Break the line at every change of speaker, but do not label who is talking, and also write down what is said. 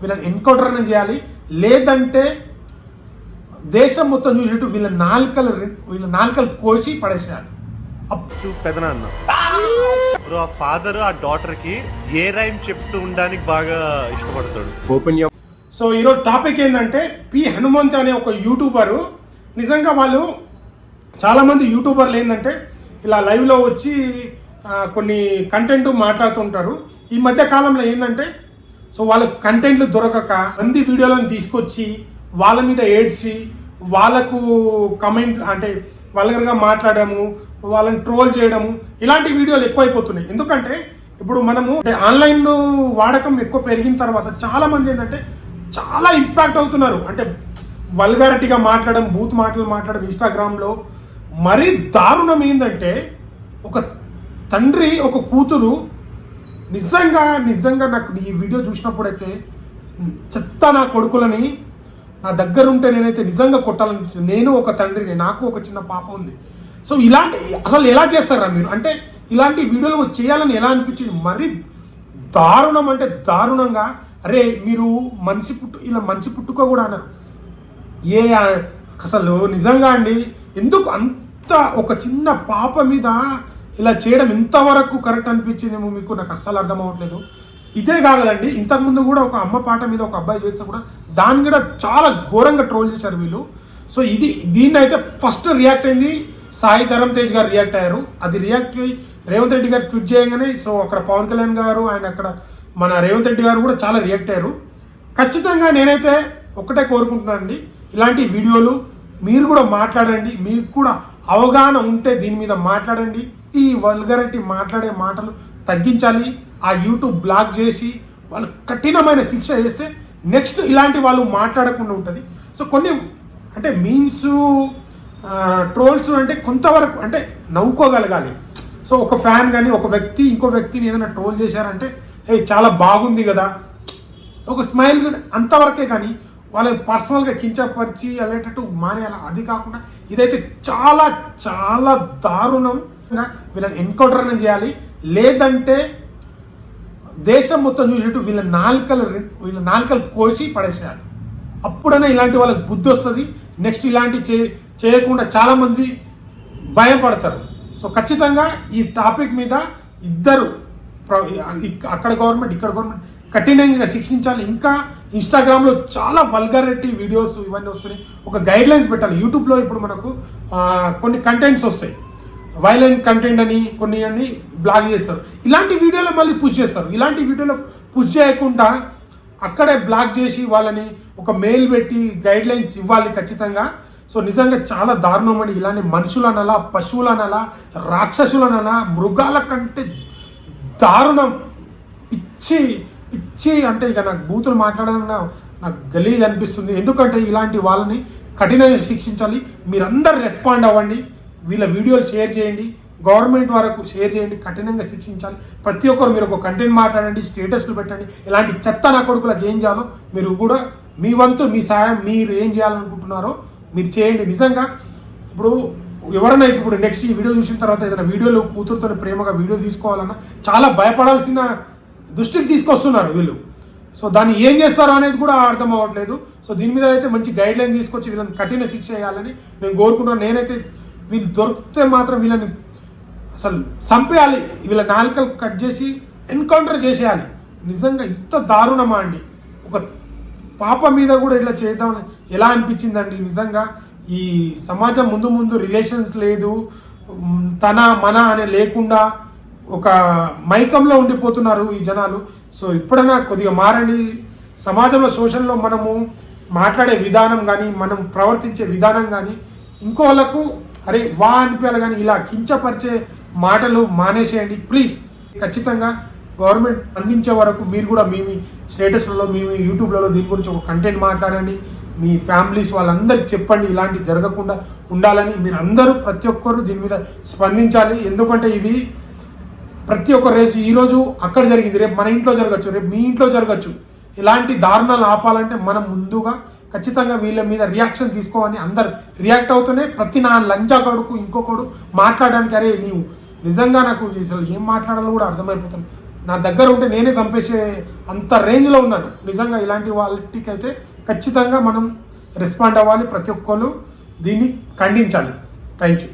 వీళ్ళని ఎన్కౌంటర్ అని చేయాలి. లేదంటే దేశం మొత్తం చూసినట్టు వీళ్ళ నాలుకలు వీళ్ళ నాలుకలు కోసి
చూ పెదనాన్న బ్రో ఆ ఫాదర్ ఆ డాటర్కి ఏ రైమ్ చెప్తూ ఉండడానికి బాగా ఇష్టపడతాడు.
your
సో ఈరోజు టాపిక్ ఏంటంటే పి హనుమంత్ అనే ఒక యూట్యూబరు. నిజంగా వాళ్ళు చాలామంది యూట్యూబర్లు ఏంటంటే ఇలా లైవ్లో వచ్చి కొన్ని కంటెంట్ మాట్లాడుతుంటారు. ఈ మధ్య కాలంలో ఏంటంటే సో వాళ్ళకు కంటెంట్లు దొరకక మంది వీడియోలను తీసుకొచ్చి వాళ్ళ మీద ఏడ్చి వాళ్ళకు కమెంట్ అంటే వల్గర్గా మాట్లాడము వాళ్ళని ట్రోల్ చేయడము ఇలాంటి వీడియోలు ఎక్కువైపోతున్నాయి. ఎందుకంటే ఇప్పుడు మనము అంటే ఆన్లైన్ వాడకం ఎక్కువ పెరిగిన తర్వాత చాలా మంది ఏంటంటే చాలా ఇంపాక్ట్ అవుతున్నారు. అంటే వల్గారిటీగా మాట్లాడడం బూత్ మాటలు మాట్లాడడం ఇన్స్టాగ్రామ్లో మరీ దారుణం ఏంటంటే ఒక తండ్రి ఒక కూతురు నిజంగా నిజంగా నాకు ఈ వీడియో చూసినప్పుడైతే చెత్త నా కొడుకులని నా దగ్గర ఉంటే నేనైతే నిజంగా కొట్టాలనిపించింది. నేను ఒక తండ్రిని నాకు ఒక చిన్న పాప ఉంది. సో ఇలాంటి అసలు ఎలా చేస్తారా మీరు? అంటే ఇలాంటి వీడియోలు చేయాలని ఎలా అనిపించింది? మరీ దారుణం అంటే దారుణంగా అరే మీరు మనిషి పుట్టు ఇలా మనిషి పుట్టుక కూడా అన్నారు. ఏ అసలు నిజంగా అండి? ఎందుకు అంత ఒక చిన్న పాప మీద ఇలా చేయడం ఇంతవరకు కరెక్ట్ అనిపించిందేమో మీకు? నాకు అస్సలు అర్థం అవ్వట్లేదు. ఇదే కాదండి ఇంతకుముందు కూడా ఒక అమ్మ పాట మీద ఒక అబ్బాయి చేస్తే కూడా దాన్ని కూడా చాలా ఘోరంగా ట్రోల్ చేశారు వీళ్ళు. సో ఇది దీన్ని అయితే ఫస్ట్ రియాక్ట్ అయింది. సాయి ధరమ్ తేజ్ గారు రియాక్ట్ అయ్యారు. అది రియాక్ట్ అయ్యి రేవంత్ రెడ్డి గారు ట్వీట్ చేయగానే సో అక్కడ పవన్ కళ్యాణ్ గారు ఆయన అక్కడ మన రేవంత్ రెడ్డి గారు కూడా చాలా రియాక్ట్ అయ్యారు. ఖచ్చితంగా నేనైతే ఒకటే కోరుకుంటున్నానండి ఇలాంటి వీడియోలు మీరు కూడా మాట్లాడండి మీకు కూడా అవగాహన ఉంటే దీని మీద మాట్లాడండి. ఈ వల్గరిటీ మాట్లాడే మాటలు తగ్గించాలి ఆ యూట్యూబ్ బ్లాక్ చేసి వాళ్ళు కఠినమైన శిక్ష చేస్తే నెక్స్ట్ ఇలాంటి వాళ్ళు మాట్లాడకుండా ఉంటుంది. సో కొన్ని అంటే మీన్స్ ట్రోల్స్ అంటే కొంతవరకు అంటే నవ్వుకోగలగాలి. సో ఒక ఫ్యాన్ కానీ ఒక వ్యక్తి ఇంకో వ్యక్తిని ఏదైనా ట్రోల్ చేశారంటే ఏ చాలా బాగుంది కదా. ఒక స్మైల్ అంతవరకే కానీ వాళ్ళని పర్సనల్గా కించపరిచి అనేటట్టు మానేయాలి? అది కాకుండా ఇదైతే చాలా చాలా దారుణం. వీళ్ళని ఎన్కౌంటర్ అనేది చేయాలి. లేదంటే దేశం మొత్తం చూసినట్టు వీళ్ళ నాలుకలు వీళ్ళ నాలుకలు కోసి పడేసేయాలి. అప్పుడైనా ఇలాంటి వాళ్ళకి బుద్ధి వస్తుంది. నెక్స్ట్ ఇలాంటి చే చేయకుండా చాలామంది భయపడతారు. సో ఖచ్చితంగా ఈ టాపిక్ మీద ఇద్దరు ప్ర- అక్కడ గవర్నమెంట్ ఇక్కడ గవర్నమెంట్ కఠినంగా శిక్షించాలి. ఇంకా ఇన్స్టాగ్రామ్లో చాలా వల్గారిటీ వీడియోస్ ఇవన్నీ వస్తున్నాయి. ఒక గైడ్ లైన్స్ పెట్టాలి యూట్యూబ్లో ఇప్పుడు మనకు కొన్ని కంటెంట్స్ వస్తాయి. వైలెంట్ కంటెంట్ అని కొన్ని అన్ని బ్లాగ్ చేస్తారు. ఇలాంటి వీడియోలో మళ్ళీ పుష్ చేస్తారు. ఇలాంటి వీడియోలో పుష్ చేయకుండా అక్కడే బ్లాక్ చేసి వాళ్ళని ఒక మెయిల్ పెట్టి గైడ్ లైన్స్ ఇవ్వాలి ఖచ్చితంగా. సో నిజంగా చాలా దారుణం అండి. ఇలాంటి మనుషులనలా పశువులనలా రాక్షసులనలా మృగాల కంటే దారుణం. పిచ్చి పిచ్చి అంటే ఇక నాకు బూతులు మాట్లాడాలన్న నాకు గలీజ్ అనిపిస్తుంది. ఎందుకంటే ఇలాంటి వాళ్ళని కఠినంగా శిక్షించాలి. మీరందరు రెస్పాండ్ అవ్వండి. వీళ్ళ వీడియోలు షేర్ చేయండి. గవర్నమెంట్ వరకు షేర్ చేయండి. కఠినంగా శిక్షించాలి. ప్రతి ఒక్కరు మీరు ఒక కంటెంట్ మాట్లాడండి స్టేటస్లు పెట్టండి. ఇలాంటి చెత్త నా కొడుకులకు ఏం చేయాలో మీరు కూడా మీ వంతు మీ సాయం మీరు ఏం చేయాలనుకుంటున్నారో మీరు చేయండి. నిజంగా ఇప్పుడు ఎవరైనా ఇప్పుడు నెక్స్ట్ ఈ వీడియో చూసిన తర్వాత ఏదైనా వీడియోలో కూతురుతో ప్రేమగా వీడియో తీసుకోవాలన్నా చాలా భయపడాల్సిన దృష్టికి తీసుకొస్తున్నారు వీళ్ళు. సో దాన్ని ఏం చేస్తారో అనేది కూడా అర్థం అవ్వట్లేదు. సో దీని మీద అయితే మంచి గైడ్ లైన్ తీసుకొచ్చి వీళ్ళని కఠిన శిక్ష చేయాలని నేను కోరుకుంటున్నాను. నేనైతే వీళ్ళు దొరికితే మాత్రం వీళ్ళని అసలు చంపేయాలి. వీళ్ళ నాలుకలు కట్ చేసి ఎన్కౌంటర్ చేసేయాలి. నిజంగా ఇంత దారుణమా అండి? ఒక పాప మీద కూడా ఇట్లా చేద్దామని ఎలా అనిపించిందండి? నిజంగా ఈ సమాజం ముందు ముందు రిలేషన్స్ లేదు. తన మన అనే లేకుండా ఒక మైకంలో ఉండిపోతున్నారు ఈ జనాలు. సో ఇప్పుడైనా కొద్దిగా మారండి. సమాజంలో సోషల్లో మనము మాట్లాడే విధానం కానీ మనం ప్రవర్తించే విధానం కానీ ఇంకో వాళ్ళకు అరే వా అనిపించాలి కానీ ఇలా కించపరిచే మాటలు మానేసేయండి ప్లీజ్. ఖచ్చితంగా గవర్నమెంట్ అందించే వరకు మీరు కూడా మీ మీ స్టేటస్లలో మీ మీ యూట్యూబ్లలో దీని గురించి ఒక కంటెంట్ మాట్లాడండి. మీ ఫ్యామిలీస్ వాళ్ళందరికి చెప్పండి ఇలాంటి జరగకుండా ఉండాలని మీరు అందరూ ప్రతి ఒక్కరు దీని మీద స్పందించాలి. ఎందుకంటే ఇది ప్రతి ఒక్క రేసు ఈరోజు అక్కడ జరిగింది. రేపు మన ఇంట్లో జరగచ్చు రేపు మీ ఇంట్లో జరగచ్చు. ఇలాంటి దారుణాలు ఆపాలంటే మనం ముందుగా ఖచ్చితంగా వీళ్ళ మీద రియాక్షన్ తీసుకోవని అందరు రియాక్ట్ అవుతూనే ప్రతి నా లంచా కొడుకు ఇంకొకడు మాట్లాడడానికి అరే నీవు నిజంగా నాకు అసలు ఏం మాట్లాడాలో కూడా అర్థమైపోతుంది. నా దగ్గర ఉంటే నేనే చంపేసే అంత రేంజ్లో ఉన్నాను. నిజంగా ఇలాంటి వాళ్ళకైతే ఖచ్చితంగా మనం రెస్పాండ్ అవ్వాలి ప్రతి ఒక్కరు దీన్ని ఖండించాలి. Thank you